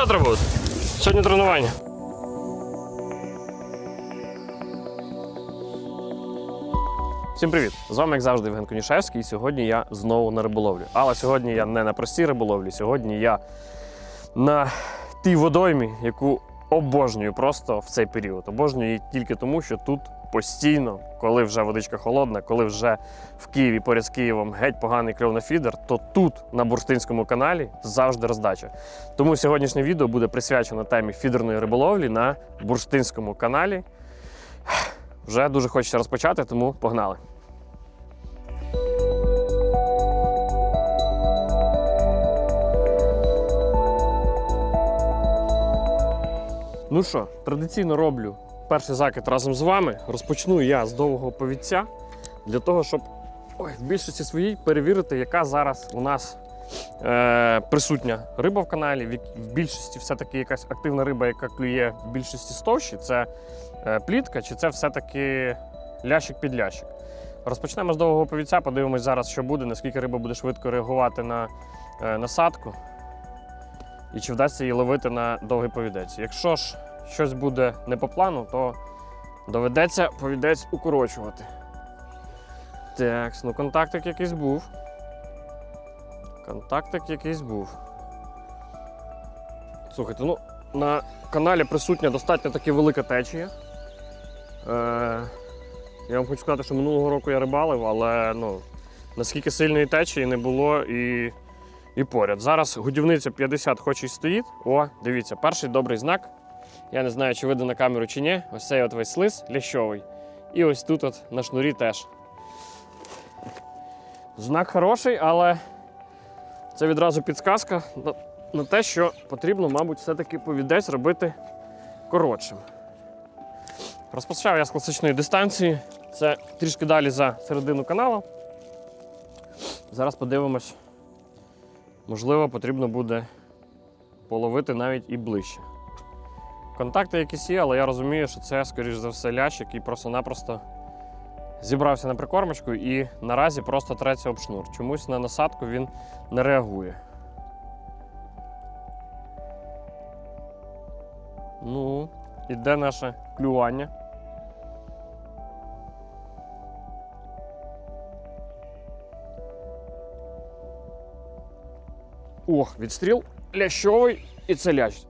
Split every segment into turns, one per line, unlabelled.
Завтра будуть. Сьогодні тренування. Всім привіт! З вами, як завжди, Євген Конішевський. І сьогодні я знову на риболовлі. Але сьогодні я не на простій риболовлі, сьогодні я на тій водоймі, яку обожнюю просто в цей період. Обожнюю її тільки тому, що тут постійно, коли вже водичка холодна, коли вже в Києві поряд з Києвом геть поганий кльов на фідер, то тут, на Бурштинському каналі, завжди роздача. Тому сьогоднішнє відео буде присвячено темі фідерної риболовлі на Бурштинському каналі. Вже дуже хочеться розпочати, тому погнали. Ну що, традиційно роблю перший закид разом з вами. Розпочну я з довгого повідця для того, щоб ой, в більшості своїй перевірити, яка зараз у нас е, присутня риба в каналі. В, більшості все-таки якась активна риба, яка клює в більшості стовщі. Це е, плітка, чи це все-таки лящик під лящик. Розпочнемо з довгого повідця, подивимось зараз, що буде, наскільки риба буде швидко реагувати на е, насадку. І чи вдасться її ловити на довгий повідець. Якщо ж щось буде не по плану, то доведеться повідець укорочувати. Так, ну контактик якийсь був. Контактик якийсь був. Слухайте, ну на каналі присутня достатньо таки велика течія. Е, я вам хочу сказати, що минулого року я рибалив, але ну, наскільки сильної течії не було і, і поряд. Зараз годівниця 50 хоч і стоїть. О, дивіться, перший добрий знак. Я не знаю, чи видно на камеру чи ні. Ось цей от весь слиз лящовий. І ось тут от на шнурі теж. Знак хороший, але це відразу підсказка на, те, що потрібно, мабуть, все-таки повідець робити коротшим. Розпочав я з класичної дистанції. Це трішки далі за середину каналу. Зараз подивимось. Можливо, потрібно буде половити навіть і ближче. Контакти якісь є, але я розумію, що це, скоріш за все, лящ, який просто-напросто зібрався на прикормочку і наразі просто треться об шнур. Чомусь на насадку він не реагує. Ну, іде наше клювання. Ох, відстріл лящовий і це лящ.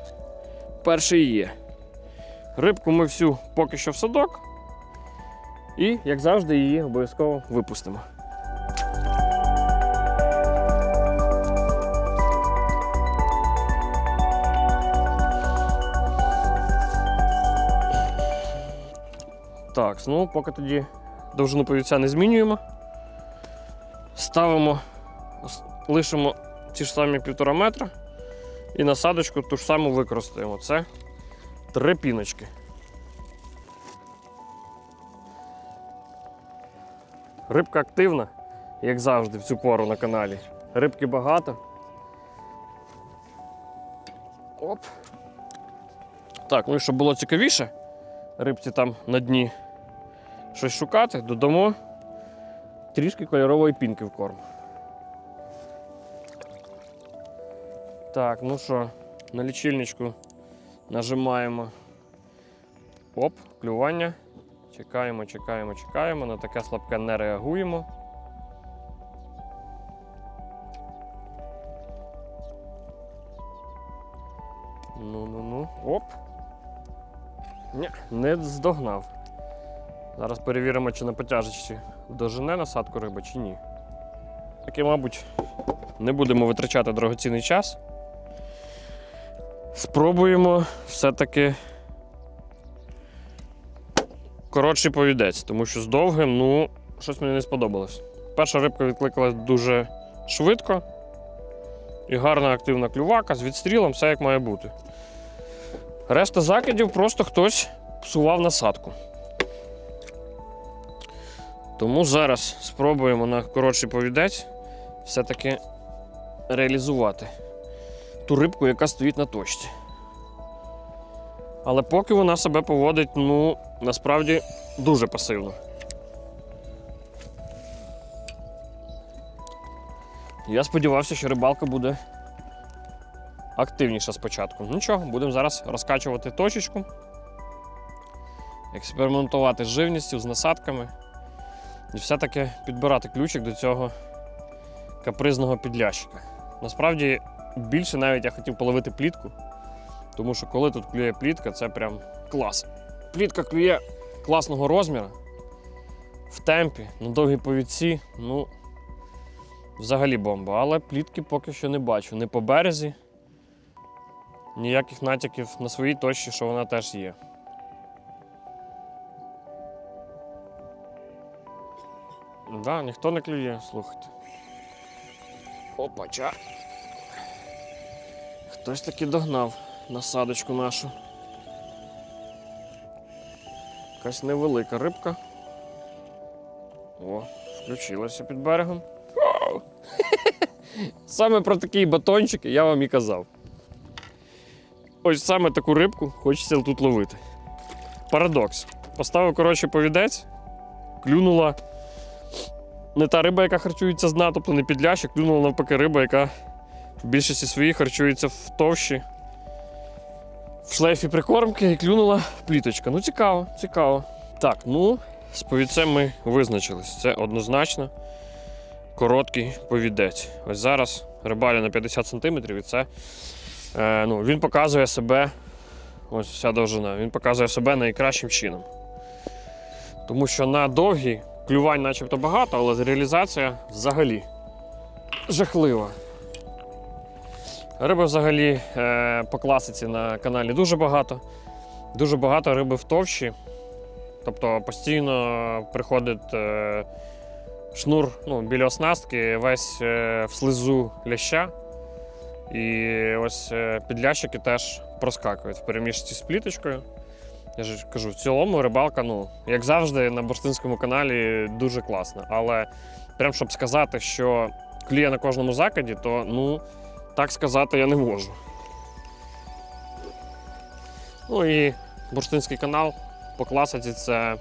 Перший є. Рибку ми всю поки що в садок. І, як завжди, її обов'язково випустимо. Так, ну поки тоді довжину повіця не змінюємо. Ставимо, лишимо ті ж самі півтора метра і насадочку ту ж саму використаємо. Це три піночки. Рибка активна, як завжди, в цю пору на каналі. Рибки багато. Оп. Так, ну і щоб було цікавіше, рибці там на дні щось шукати, додамо трішки кольорової пінки в корм. Так, ну що, на лічильничку нажимаємо. Оп, клювання. Чекаємо, чекаємо, чекаємо. На таке слабке не реагуємо. Ну-ну-ну. Оп. Ні, не здогнав. Зараз перевіримо, чи на потяжечці дожене насадку риби, чи ні. Таки, мабуть, не будемо витрачати дорогоцінний час. Спробуємо все-таки коротший повідець, тому що з довгим, ну, щось мені не сподобалось. Перша рибка відкликалась дуже швидко. і гарна активна клювака з відстрілом, все як має бути. Решта закидів просто хтось псував насадку. Тому зараз спробуємо на коротший повідець все-таки реалізувати ту рибку, яка стоїть на точці. Але поки вона себе поводить, ну, насправді дуже пасивно. Я сподівався, що рибалка буде активніша спочатку. Нічого, будемо зараз розкачувати точечку, експериментувати з живністю, з насадками і все-таки підбирати ключик до цього капризного підлящика. Насправді, більше навіть я хотів половити плітку, тому що коли тут клює плітка, це прям клас. Плітка клює класного розміру, в темпі, на довгій повідці, ну, взагалі бомба. Але плітки поки що не бачу. Ні по березі, ніяких натяків на своїй точці, що вона теж є. Да, ніхто не клює, слухайте. Опача. Хтось таки догнав насадочку нашу. Якась невелика рибка. О, включилася під берегом. Саме про такий батончик я вам і казав. Ось саме таку рибку хочеться тут ловити. Парадокс. Поставив, коротше, повідець, клюнула не та риба, яка харчується з дна, тобто не підляща, клюнула навпаки риба, яка в більшості своїй харчується в товщі, в шлейфі прикормки і клюнула пліточка. Ну, цікаво, цікаво. Так, ну, з повідцем ми визначились. Це однозначно короткий повідець. Ось зараз рибалю на 50 см і це е, ну, він показує себе. Ось вся довжина. Він показує себе найкращим чином. Тому що на довгій клювань начебто багато, але реалізація взагалі жахлива. Риби взагалі е, по класиці на каналі дуже багато. Дуже багато риби в товщі. Тобто постійно приходить е, шнур ну, біля оснастки, весь е, в слизу ляща. І ось підлящики теж проскакують в переміжці з пліточкою. Я ж кажу, в цілому рибалка, ну, як завжди, на бурштинському каналі дуже класна. Але прям щоб сказати, що кліє на кожному закиді, то ну, так сказати я не можу. Ну і бурштинський канал по класиці це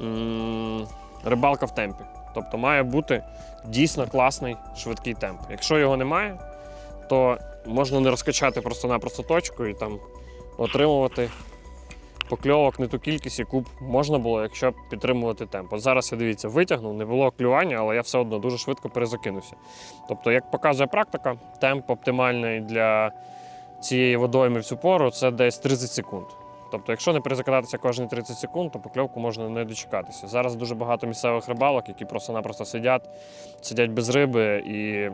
м, рибалка в темпі. Тобто має бути дійсно класний швидкий темп. Якщо його немає, то можна не розкачати просто-напросто точку і там отримувати покльовок не ту кількість, яку б можна було, якщо б підтримувати темп. От зараз я дивіться, витягнув, не було клювання, але я все одно дуже швидко перезакинувся. Тобто, як показує практика, темп оптимальний для цієї водойми в цю пору це десь 30 секунд. Тобто, якщо не перезакидатися кожні 30 секунд, то покльовку можна не дочекатися. Зараз дуже багато місцевих рибалок, які просто-напросто сидять, сидять без риби і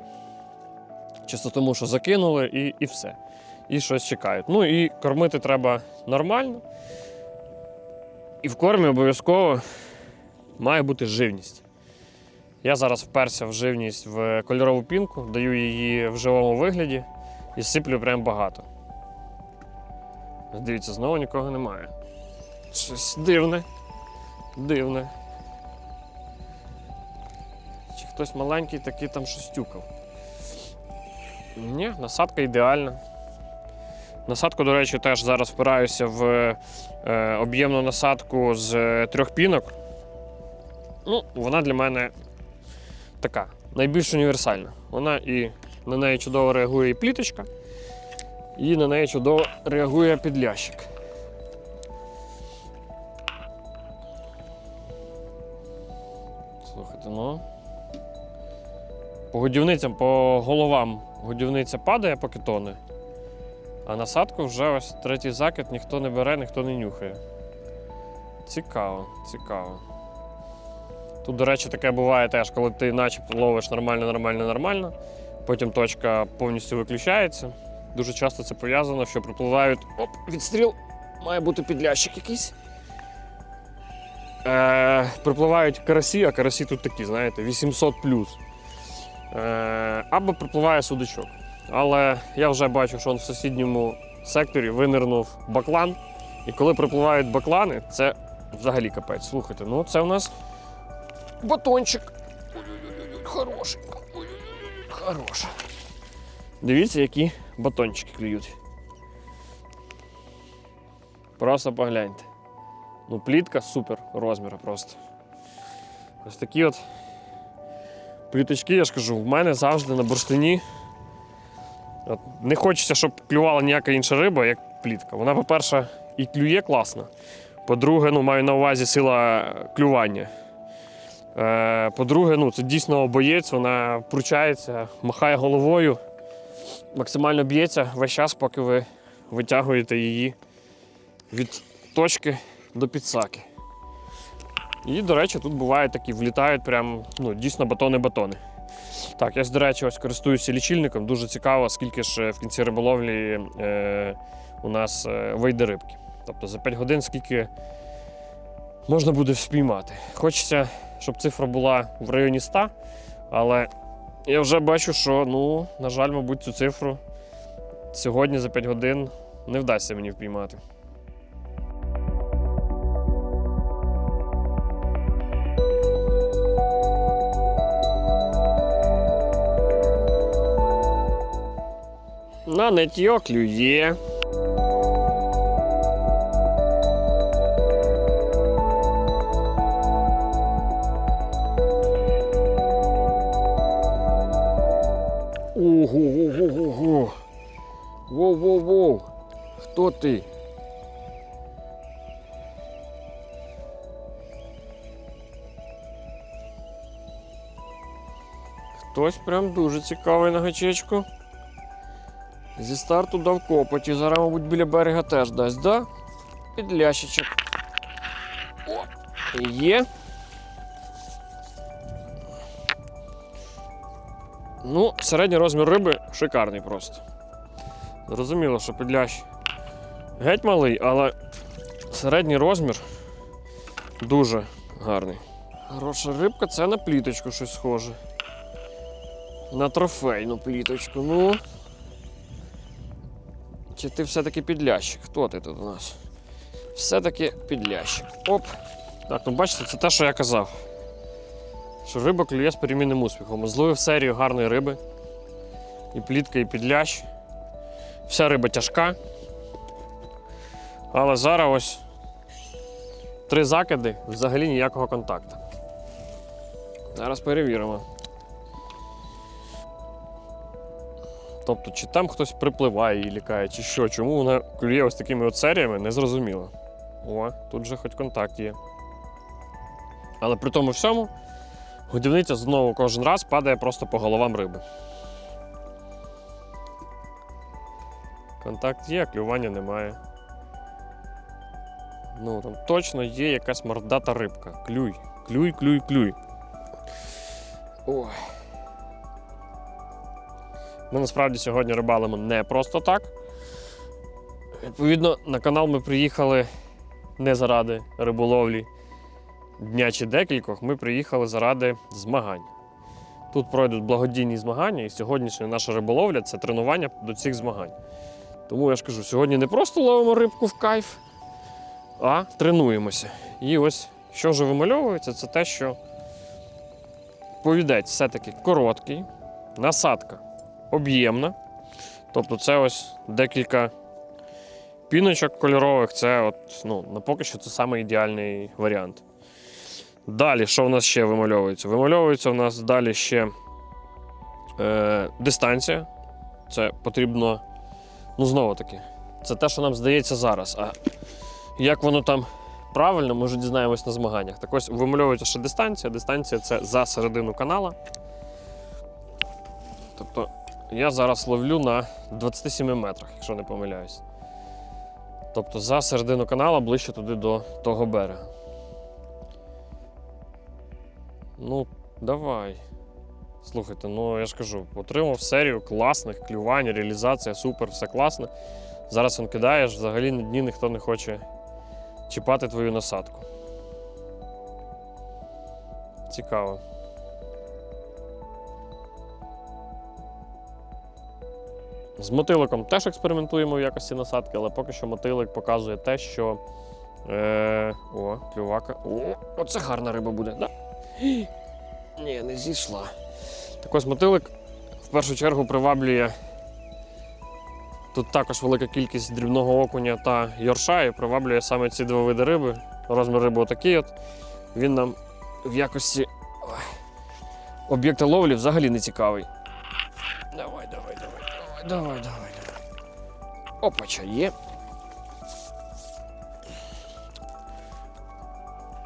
чисто тому, що закинули, і, і все. І щось чекають. Ну і кормити треба нормально. І в кормі обов'язково має бути живність. Я зараз вперся в живність в кольорову пінку, даю її в живому вигляді і сиплю прям багато. Дивіться, знову нікого немає. Щось дивне. Дивне. Чи хтось маленький такий там щось тюкав. Ні, насадка ідеальна. Насадку, до речі, теж зараз впираюся в е, об'ємну насадку з е, трьох пінок. Ну, вона для мене така найбільш універсальна. Вона і на неї чудово реагує і пліточка, і на неї чудово реагує підлящик. Слухайте, ну. По годівницям, по головам годівниця падає, поки тоне. А насадку вже ось третій закид ніхто не бере, ніхто не нюхає. Цікаво, цікаво. Тут, до речі, таке буває теж, коли ти начебто ловиш нормально, нормально, нормально, потім точка повністю виключається. Дуже часто це пов'язано, що припливають. Оп, відстріл, має бути підлящик якийсь. Е, припливають карасі, а карасі тут такі, знаєте, 800. Е, або припливає судачок. Але я вже бачу, що в сусідньому секторі винирнув баклан. І коли припливають баклани, це взагалі капець. Слухайте, ну це у нас батончик. Хороший. Хороший. Дивіться, які батончики клюють. Просто погляньте. Ну, плітка супер розміру просто. Ось такі от пліточки, я ж кажу, в мене завжди на бурштині. Не хочеться, щоб клювала ніяка інша риба, як плітка. Вона, по-перше, і клює класно. По-друге, ну, маю на увазі сила клювання. Е, по-друге, ну, це дійсно боєць, вона пручається, махає головою, максимально б'ється весь час, поки ви витягуєте її від точки до підсаки. І, до речі, тут бувають такі, влітають прям ну, дійсно батони-батони. Так, я, до речі, ось користуюся лічильником. Дуже цікаво, скільки ж е, в кінці риболовлі е, у нас е, вийде рибки. Тобто за 5 годин скільки можна буде впіймати. Хочеться, щоб цифра була в районі 100, але я вже бачу, що, ну, на жаль, мабуть, цю цифру сьогодні за 5 годин не вдасться мені впіймати. На нетьо клює. Ого-го-го-го. Воу-воу-воу. Хто ти? Хтось прям дуже цікавий на гачечку. Зі старту дав копоті. Зараз, мабуть, біля берега теж дасть, да? Підлящичок. О, є. Ну, середній розмір риби шикарний просто. Зрозуміло, що підлящ геть малий, але середній розмір дуже гарний. Хороша рибка це на пліточку щось схоже. На трофейну пліточку. Ну. Чи ти все-таки підлящик? Хто ти тут у нас? Все-таки підлящик. Оп. Так, ну бачите, це те, що я казав. Що риба клює з перемінним успіхом. Зловив серію гарної риби. І плітка, і підлящ. Вся риба тяжка. Але зараз ось три закиди, взагалі ніякого контакту. Зараз перевіримо. Тобто, чи там хтось припливає і лікає, чи що, чому вона клює ось такими от серіями, не зрозуміло. О, тут же хоч контакт є. Але при тому всьому годівниця знову кожен раз падає просто по головам риби. Контакт є, а клювання немає. Ну, там точно є якась мордата рибка. Клюй, клюй, клюй, клюй. Ой. Ми насправді сьогодні рибалимо не просто так. Відповідно, на канал ми приїхали не заради риболовлі дня чи декількох, ми приїхали заради змагань. Тут пройдуть благодійні змагання, і сьогоднішня наша риболовля це тренування до цих змагань. Тому я ж кажу, сьогодні не просто ловимо рибку в кайф, а тренуємося. І ось що вже вимальовується, це те, що повідець все-таки короткий, насадка об'ємна. Тобто це ось декілька піночок кольорових, це от, ну, на поки що це саме ідеальний варіант. Далі, що в нас ще вимальовується? Вимальовується у нас далі ще е, дистанція. Це потрібно, ну, знову таки, це те, що нам здається зараз. А як воно там правильно, ми вже дізнаємось на змаганнях. Так ось вимальовується ще дистанція. Дистанція це за середину канала. Тобто я зараз ловлю на 27 метрах, якщо не помиляюсь. Тобто за середину канала ближче туди до того берега. Ну, давай. Слухайте, ну я ж кажу, отримав серію класних клювань, реалізація, супер, все класно. Зараз він кидаєш, взагалі на дні ніхто не хоче чіпати твою насадку. Цікаво. З мотиликом теж експериментуємо в якості насадки, але поки що мотилик показує те, що. Е, о, клювака. О, оце гарна риба буде. Да? Ні, не зійшла. Так ось мотилик в першу чергу приваблює. Тут також велика кількість дрібного окуня та йорша і приваблює саме ці два види риби. Розмір риби отакий от. Він нам в якості об'єкта ловлі взагалі не цікавий. Давай, давай, давай, давай, давай, давай. Опача є.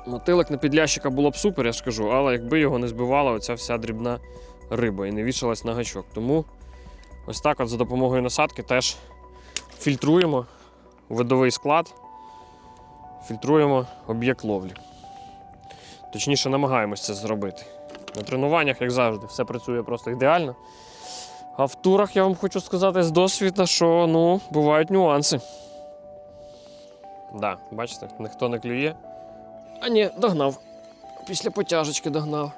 Мотилик на підлящика було б супер, я ж кажу, але якби його не збивала оця вся дрібна риба і не вішалась на гачок. Тому ось так от за допомогою насадки теж фільтруємо видовий склад, фільтруємо об'єкт ловлі. Точніше, намагаємось це зробити. На тренуваннях, як завжди, все працює просто ідеально. А в турах я вам хочу сказати з досвіду, що ну, бувають нюанси. Да, бачите, ніхто не клює. А ні, догнав. Після потяжечки догнав.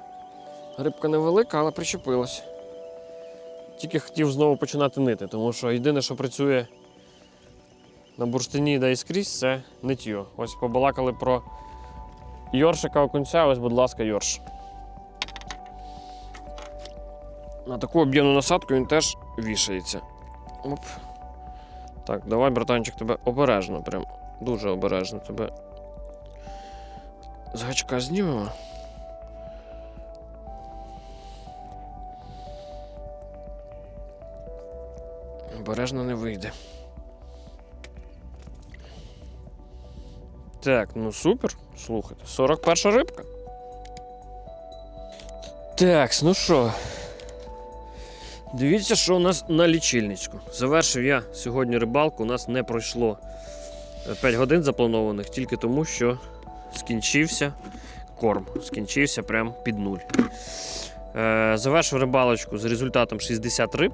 Рибка невелика, але причепилась. Тільки хотів знову починати нити, тому що єдине, що працює на бурштині да і скрізь, це ниттю. Ось побалакали про Йоршика окунця, ось, будь ласка, Йорш. На таку об'ємну насадку він теж вішається. Оп. Так, давай, братанчик, тебе обережно, прям дуже обережно тебе. З гачка знімемо. Обережно не вийде. Так, ну супер. Слухайте, 41 рибка. Так, ну що. Дивіться, що у нас на лічильничку. Завершив я сьогодні рибалку. У нас не пройшло 5 годин запланованих, тільки тому, що скінчився корм. Скінчився прям під нуль. Е, завершив рибалочку з результатом 60 риб.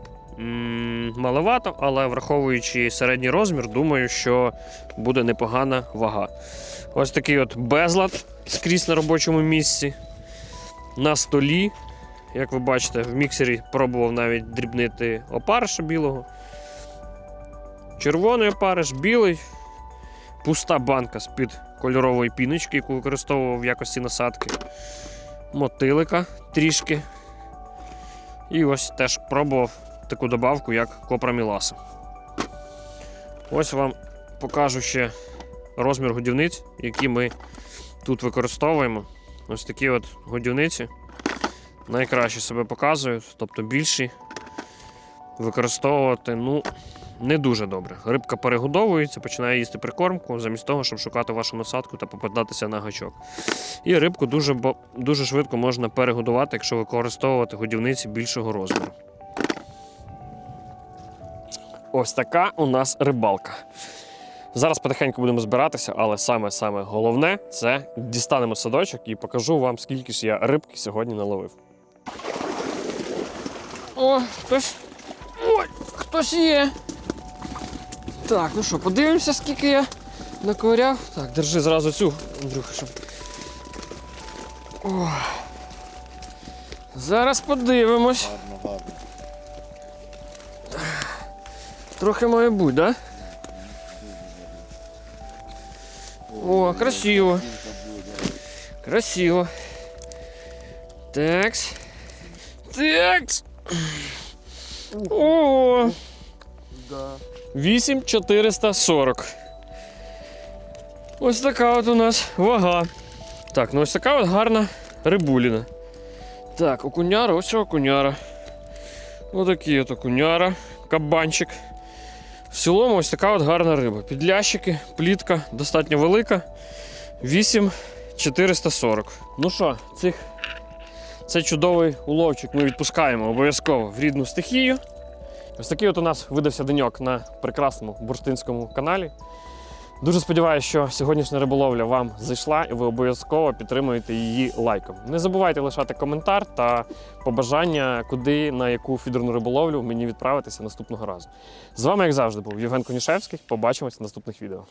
Маловато, але враховуючи середній розмір, думаю, що буде непогана вага. Ось такий от безлад скрізь на робочому місці. На столі. Як ви бачите, в міксері пробував навіть дрібнити опариша білого. Червоний опариш, білий, пуста банка з-під кольорової піночки, яку використовував в якості насадки. Мотилика трішки. І ось теж пробував таку добавку, як копраміласа. Ось вам покажу ще розмір годівниць, які ми тут використовуємо. Ось такі от годівниці найкраще себе показують, тобто більші використовувати ну, не дуже добре. Рибка перегодовується, починає їсти прикормку, замість того, щоб шукати вашу насадку та попадатися на гачок. І рибку дуже, дуже швидко можна перегодувати, якщо використовувати годівниці більшого розміру. Ось така у нас рибалка. Зараз потихеньку будемо збиратися, але саме-саме головне це дістанемо садочок і покажу вам, скільки ж я рибки сьогодні наловив. О, хтось. Ой, хтось є. Так, ну що, подивимося, скільки я наковиряв. Так, держи зразу цю, Андрюха, щоб. О. Зараз подивимось.
Гарно, гарно.
Трохи має бути, так? Да? О, красиво. Красиво. Такс. Такс. О,
Да.
8440. Ось така от у нас вага. Так, ну ось така от гарна рибуліна. Так, окуняра, ось окуняра. Отакий от окуняра, кабанчик. В цілому ось така от гарна риба. Підлящики, плітка достатньо велика. 8440. Ну що, цих, цей чудовий уловчик ми відпускаємо обов'язково в рідну стихію. Ось такий от у нас видався деньок на прекрасному бурштинському каналі. Дуже сподіваюся, що сьогоднішня риболовля вам зайшла і ви обов'язково підтримуєте її лайком. Не забувайте лишати коментар та побажання, куди на яку фідерну риболовлю мені відправитися наступного разу. З вами, як завжди, був Євген Конішевський. Побачимось в наступних відео.